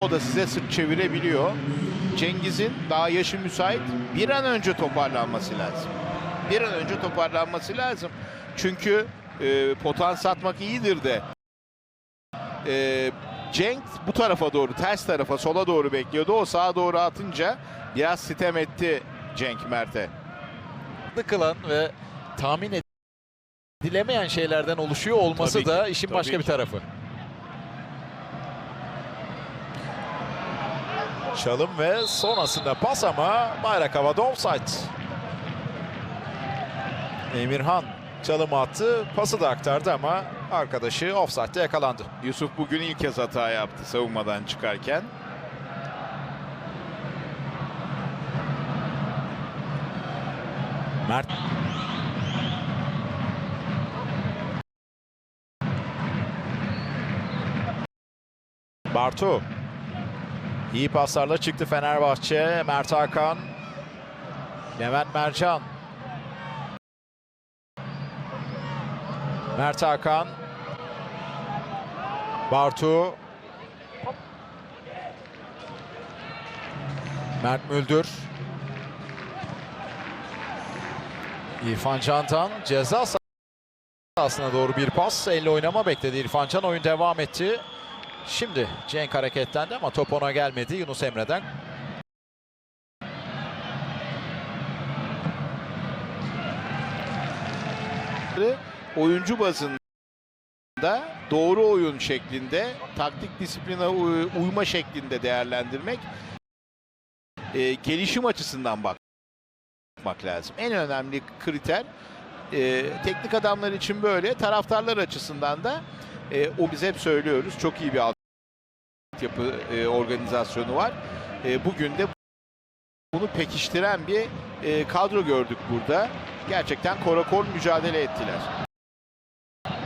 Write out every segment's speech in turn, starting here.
O da size sırt çevirebiliyor. Cengiz'in daha yaşı müsait bir an önce toparlanması lazım. Bir an önce toparlanması lazım. Çünkü e, potan satmak iyidir de e, Cenk bu tarafa doğru, ters tarafa, sola doğru bekliyordu. O sağa doğru atınca biraz sitem etti Cenk Mert'e. kılan ve tahmin edilemeyen şeylerden oluşuyor olması Tabii ki, da işin tabii başka bir ki. tarafı. Çalım ve sonrasında pas ama bayrak havada offside. Emirhan çalım attı, pası da aktardı ama arkadaşı offside'de yakalandı. Yusuf bugün ilk kez hata yaptı savunmadan çıkarken. Mert Bartu iyi paslarla çıktı Fenerbahçe. Mert Hakan Levent Mercan Mert Hakan Bartu Mert Müldür İrfan Can'dan ceza sahasına doğru bir pas. Elle oynama bekledi İrfan Can. Oyun devam etti. Şimdi Cenk hareketlendi ama top ona gelmedi Yunus Emre'den. oyuncu bazında doğru oyun şeklinde, taktik disipline uy- uyma şeklinde değerlendirmek e, gelişim açısından bak- bakmak lazım. En önemli kriter e, teknik adamlar için böyle, taraftarlar açısından da e, o biz hep söylüyoruz. Çok iyi bir altyapı e, organizasyonu var. E, bugün de bunu pekiştiren bir e, kadro gördük burada. Gerçekten korakor mücadele ettiler.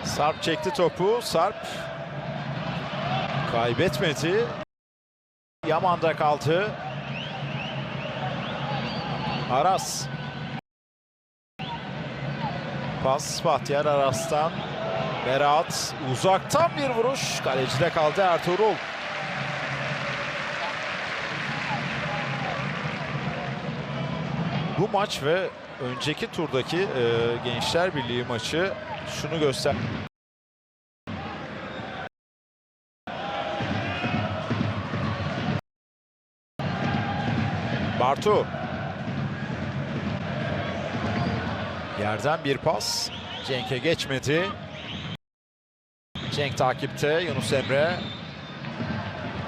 Sarp çekti topu. Sarp kaybetmedi. Yaman'da kaldı. Aras. Pas Bahtiyar Aras'tan. Berat uzaktan bir vuruş. Kalecide kaldı Ertuğrul. Bu maç ve önceki turdaki e, Gençler Birliği maçı şunu göster. Bartu. Yerden bir pas. Cenk'e geçmedi. Cenk takipte. Yunus Emre.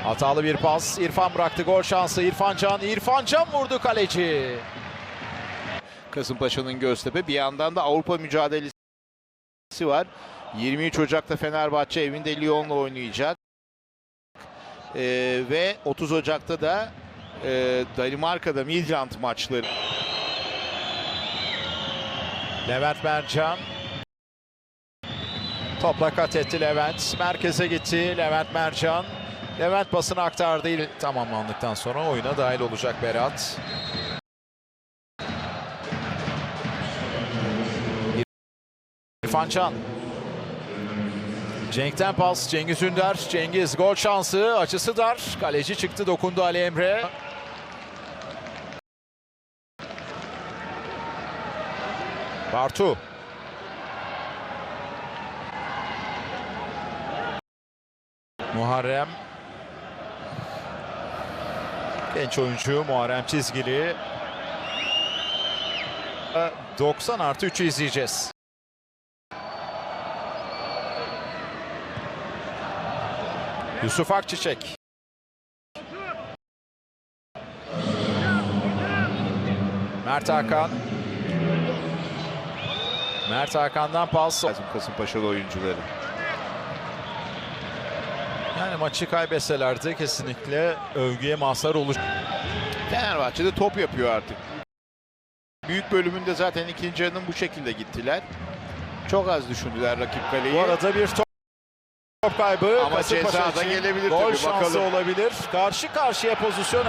Hatalı bir pas. İrfan bıraktı gol şansı. İrfan Can. İrfan Can vurdu kaleci. Kasımpaşa'nın Göztepe. Bir yandan da Avrupa mücadelesi var. 23 Ocak'ta Fenerbahçe evinde Lyon'la oynayacak. Ee, ve 30 Ocak'ta da e, Danimarka'da Midland maçları. Levent Mercan. Topla kat etti Levent. Merkeze gitti Levent Mercan. Levent basını aktardı. Tamamlandıktan sonra oyuna dahil olacak Berat. İrfan Can. Cenk'ten pas. Cengiz Ünder. Cengiz gol şansı. Açısı dar. Kaleci çıktı. Dokundu Ali Emre. Bartu. Muharrem. Genç oyuncu Muharrem Çizgili. 90 artı 3'ü izleyeceğiz. Yusuf Akçiçek. Mert Hakan. Mert Hakan'dan pas. Kasımpaşalı oyuncuları. Yani maçı kaybetselerdi kesinlikle övgüye mazhar olur. Fenerbahçe'de top yapıyor artık. Büyük bölümünde zaten ikinci yarının bu şekilde gittiler. Çok az düşündüler rakip kaleyi. Bu arada bir top, top kaybı. Ama Kasımpaşa ceza da için gelebilir Gol tabii, şansı bakalım. olabilir. Karşı karşıya pozisyon